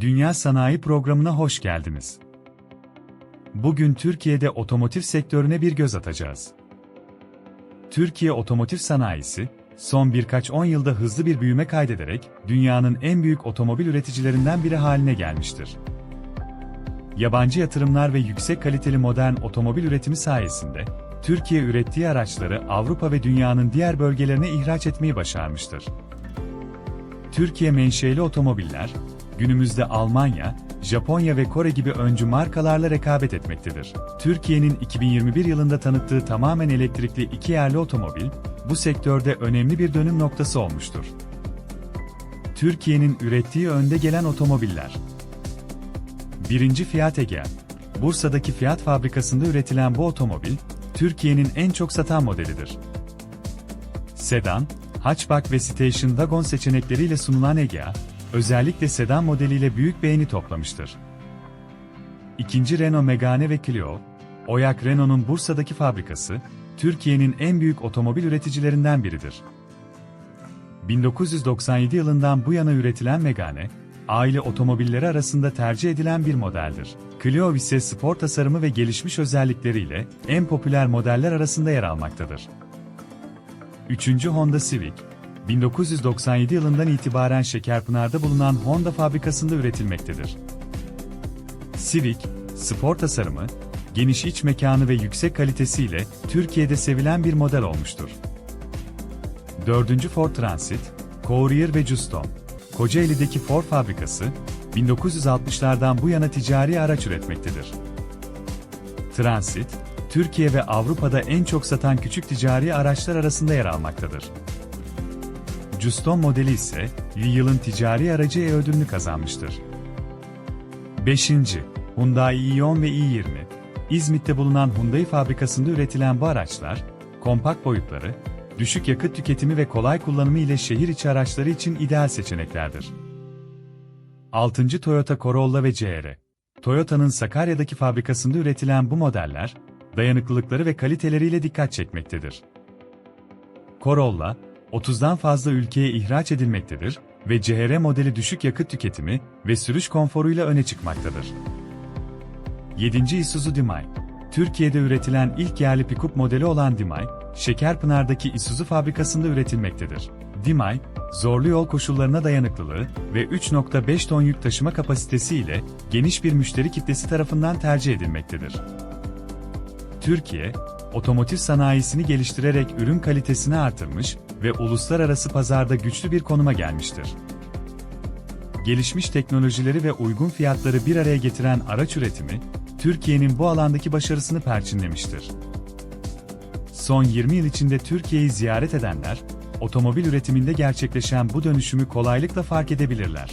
Dünya Sanayi Programı'na hoş geldiniz. Bugün Türkiye'de otomotiv sektörüne bir göz atacağız. Türkiye otomotiv sanayisi, son birkaç on yılda hızlı bir büyüme kaydederek dünyanın en büyük otomobil üreticilerinden biri haline gelmiştir. Yabancı yatırımlar ve yüksek kaliteli modern otomobil üretimi sayesinde Türkiye ürettiği araçları Avrupa ve dünyanın diğer bölgelerine ihraç etmeyi başarmıştır. Türkiye menşeli otomobiller, günümüzde Almanya, Japonya ve Kore gibi öncü markalarla rekabet etmektedir. Türkiye'nin 2021 yılında tanıttığı tamamen elektrikli iki yerli otomobil, bu sektörde önemli bir dönüm noktası olmuştur. Türkiye'nin ürettiği önde gelen otomobiller. 1. Fiat Egea. Bursa'daki Fiat fabrikasında üretilen bu otomobil, Türkiye'nin en çok satan modelidir. Sedan, hatchback ve station wagon seçenekleriyle sunulan Egea, özellikle sedan modeliyle büyük beğeni toplamıştır. İkinci Renault Megane ve Clio, Oyak Renault'un Bursa'daki fabrikası, Türkiye'nin en büyük otomobil üreticilerinden biridir. 1997 yılından bu yana üretilen Megane, aile otomobilleri arasında tercih edilen bir modeldir. Clio ise spor tasarımı ve gelişmiş özellikleriyle en popüler modeller arasında yer almaktadır. 3. Honda Civic, 1997 yılından itibaren Şekerpınar'da bulunan Honda fabrikasında üretilmektedir. Civic, spor tasarımı, geniş iç mekanı ve yüksek kalitesiyle Türkiye'de sevilen bir model olmuştur. 4. Ford Transit, Courier ve Custom, Kocaeli'deki Ford fabrikası, 1960'lardan bu yana ticari araç üretmektedir. Transit, Türkiye ve Avrupa'da en çok satan küçük ticari araçlar arasında yer almaktadır. Custom modeli ise yılın ticari aracı E ödülünü kazanmıştır. 5. Hyundai i10 ve i20 İzmit'te bulunan Hyundai fabrikasında üretilen bu araçlar, kompakt boyutları, düşük yakıt tüketimi ve kolay kullanımı ile şehir içi araçları için ideal seçeneklerdir. 6. Toyota Corolla ve CR Toyota'nın Sakarya'daki fabrikasında üretilen bu modeller, dayanıklılıkları ve kaliteleriyle dikkat çekmektedir. Corolla, 30'dan fazla ülkeye ihraç edilmektedir ve CHR modeli düşük yakıt tüketimi ve sürüş konforuyla öne çıkmaktadır. 7. Isuzu D-Mine Türkiye'de üretilen ilk yerli pickup modeli olan D-Mine, Şekerpınar'daki Isuzu fabrikasında üretilmektedir. D-Mine, zorlu yol koşullarına dayanıklılığı ve 3.5 ton yük taşıma kapasitesi ile geniş bir müşteri kitlesi tarafından tercih edilmektedir. Türkiye, otomotiv sanayisini geliştirerek ürün kalitesini artırmış ve uluslararası pazarda güçlü bir konuma gelmiştir. Gelişmiş teknolojileri ve uygun fiyatları bir araya getiren araç üretimi, Türkiye'nin bu alandaki başarısını perçinlemiştir. Son 20 yıl içinde Türkiye'yi ziyaret edenler, otomobil üretiminde gerçekleşen bu dönüşümü kolaylıkla fark edebilirler.